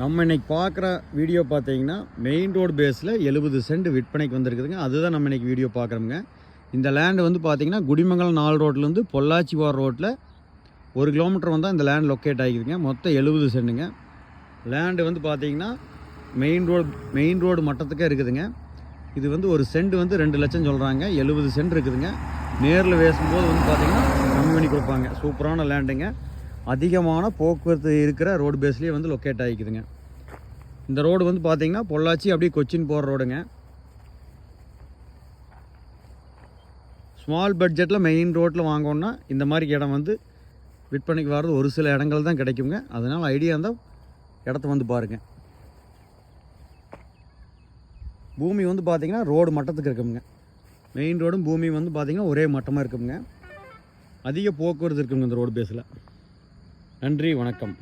நம்ம இன்னைக்கு பார்க்குற வீடியோ பார்த்தீங்கன்னா மெயின் ரோடு பேஸில் எழுபது சென்ட் விற்பனைக்கு வந்திருக்குதுங்க. அதுதான் நம்ம இன்னைக்கு வீடியோ பார்க்குறோங்க இந்த லேண்டு வந்து பார்த்தீங்கன்னா குடிமங்கலம் நாலு ரோட்லேருந்து பொள்ளாச்சி போகிற ரோட்டில் ஒரு கிலோமீட்டர் வந்தால் இந்த லேண்ட் லொக்கேட் ஆகிக்குதுங்க மொத்தம் எழுபது சென்ட்டுங்க லேண்டு வந்து பார்த்தீங்கன்னா மெயின் ரோடு மெயின் ரோடு மட்டத்துக்கே இருக்குதுங்க. இது வந்து ஒரு சென்ட் வந்து ரெண்டு லட்சம் சொல்கிறாங்க எழுபது சென்ட் இருக்குதுங்க. நேரில் பேசும்போது வந்து பார்த்தீங்கன்னா கம்மி பண்ணி கொடுப்பாங்க. சூப்பரான லேண்டுங்க அதிகமான போக்குவரத்து இருக்கிற ரோடு பேஸ்லேயே வந்து லொக்கேட் ஆகிக்குதுங்க. இந்த ரோடு வந்து பார்த்திங்கன்னா பொள்ளாச்சி அப்படியே கொச்சின் போகிற ரோடுங்க ஸ்மால் பட்ஜெட்டில் மெயின் ரோட்டில் வாங்கணுன்னா இந்த மாதிரி இடம் வந்து விற்பனைக்கு வர்றது ஒரு சில இடங்கள் தான் கிடைக்குங்க. அதனால் ஐடியா இருந்தால் இடத்த வந்து பாருங்கள் பூமி வந்து பார்த்திங்கன்னா ரோடு மட்டத்துக்கு இருக்குங்க. மெயின் ரோடும் பூமியும் வந்து பார்த்திங்கன்னா ஒரே மட்டமாக இருக்குங்க. அதிக போக்குவரத்து இருக்குங்க இந்த ரோடு பேஸில் நன்றி வணக்கம்.